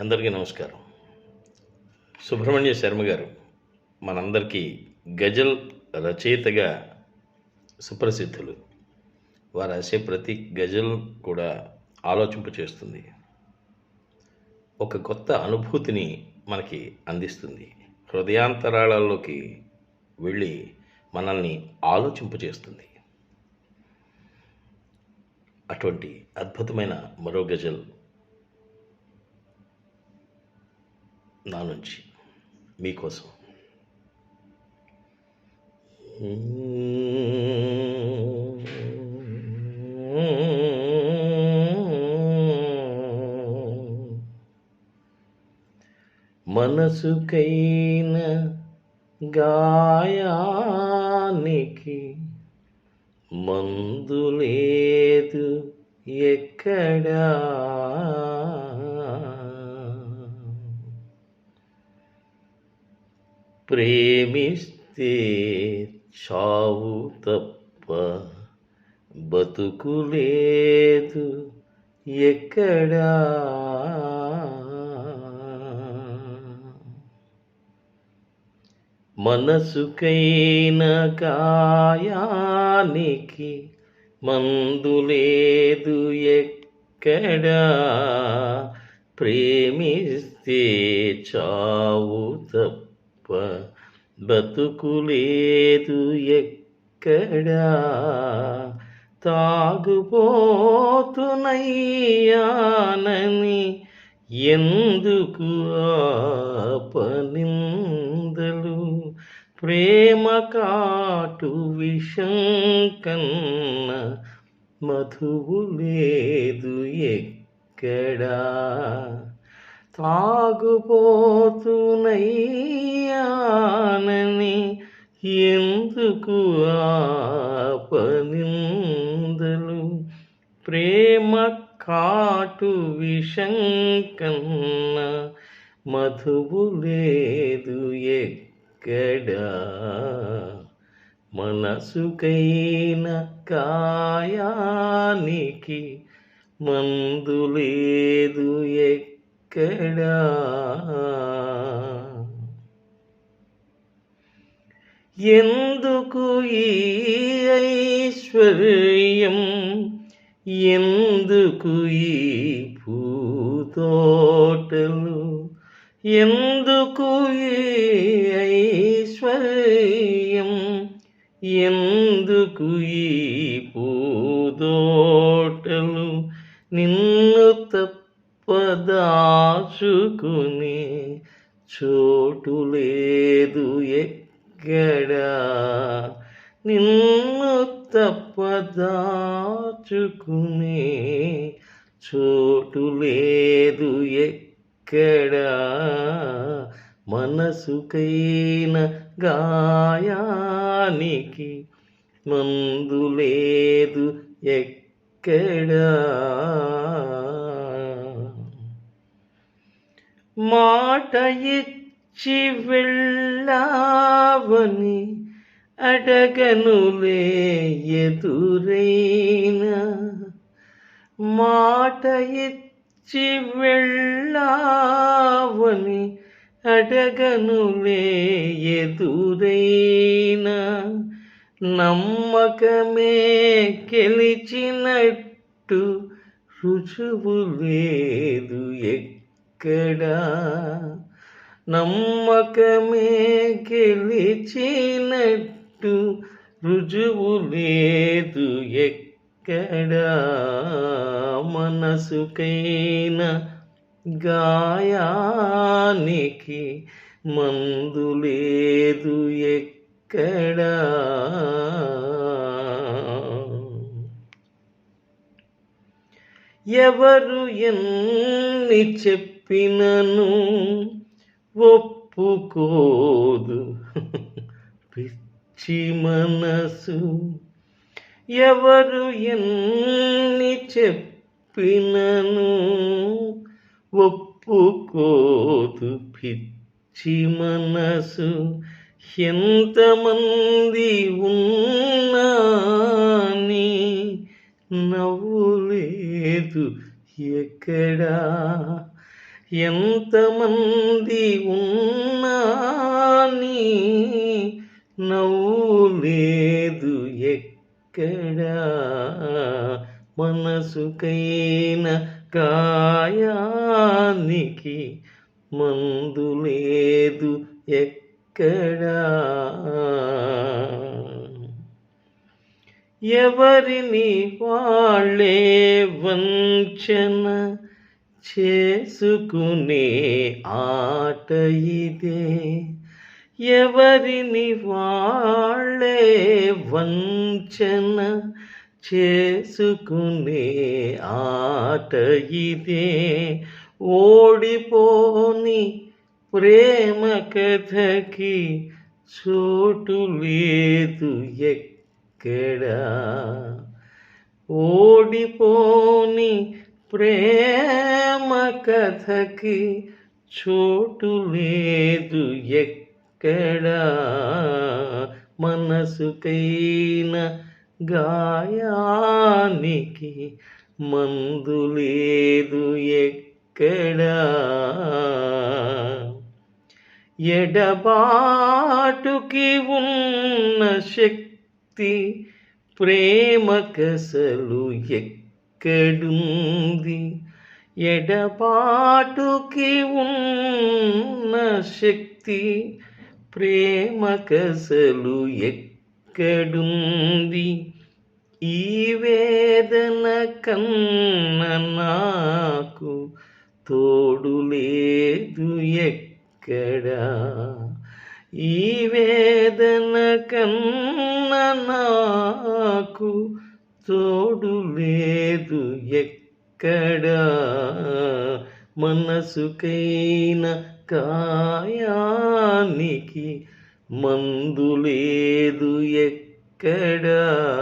అందరికీ నమస్కారం. సుబ్రహ్మణ్య శర్మ గారు మనందరికీ గజల్ రచయితగా సుప్రసిద్ధులు. వారు రాసే ప్రతి గజల్ కూడా ఆలోచింపచేస్తుంది ఒక కొత్త అనుభూతిని మనకి అందిస్తుంది. హృదయాంతరాళాల్లోకి వెళ్ళి మనల్ని ఆలోచింపచేస్తుంది అటువంటి అద్భుతమైన మరో గజల్ నా నుంచి మీకోసం మనసుకైన గాయానికి మందు లేదు ఎక్కడా. ప్రేమిస్తే చావు తప్ప బతుకు లేదు ఎక్కడా. మనసుకైన కాయానికి మందు లేదు ఎక్కడా. ప్రేమిస్తే చావు తప్ప బతుకు లేదు ఎక్కడా. తాగుపోతునయ్యానని ఎందుకు ఆపనిందలు? ప్రేమ కాటు విషం కన్న మధువు లేదు ఎక్కడా. సాగుపోతునయ్యానని ఎందుకు ఆపనిందలు? ప్రేమ కాటు విషంకన్న మధువు లేదు ఎక్కడా? మనసుకైన కాయానికి మందు లేదు ఎక్కడా ఎందుకు ఈ ఐశ్వర్యం ఎందుకు ఈ పూతోటలు ఎందుకు ఈ ఐశ్వర్యం ఎందుకు ఈ పూదో తప్పదాచుకుని చోటు లేదు ఎక్కడా. నిన్ను తప్పదాచుకుని చోటు లేదు ఎక్కడా. మనసుకైన గాయానికి మందు లేదు ఎక్కడా. మాట ఇచ్చి వెళ్ళావని అడగనులే ఎదురైనా. మాట ఇచ్చి వెళ్ళావని అడగనులే ఎదురైనా. నమ్మకమే గెలిచినట్టు రుజువు లేదు ఎక్కడా? నమ్మకమే గెలిచినట్టు రుజువు లేదు ఎక్కడా? మనసుకైన గాయానికి మందు లేదు ఎక్కడా? ఎవరు ఎన్ని చెప్పినను ఒప్పుకోదు. పిచ్చి మనసు ఎవరు ఎన్ని చెప్పినను ఒప్పుకోదు. పిచ్చి మనసు ఎంతమంది ఉన్నా నవ్వు లేదు. ఎక్కడా? ఎంతమంది ఉన్నా నవ్వు లేదు ఎక్కడా? మనసుకైన గాయానికి మందు లేదు ఎక్కడా? ఎవరిని వాళ్ళే వంచన చేసుకునే ఆట ఇదే. ఎవరిని వాళ్ళే వంచన చేసుకునే ఆట ఇదే. ఓడిపోని ప్రేమ కథకి చోటు లేదు ఎక్కడా? ఓడిపోని ప్రేమ కథకి చోటు లేదు ఎక్కడా? మనసుకైన గాయానికి మందు లేదు ఎక్కడా? ఎడబాటుకి ఉన్న శక్తి ప్రేమకసలు ఎక్కడుంది? ఎడబాటుకి ఉన్న శక్తి ప్రేమకసలు ఎక్కడుంది? ఈ వేదన కన్న నాకు తోడు లేదు ఎక్కడా? ఈ వేదన కన్న నాకు తోడు లేదు ఎక్కడా. మనసుకైన కాయానికి మందు లేదు ఎక్కడా.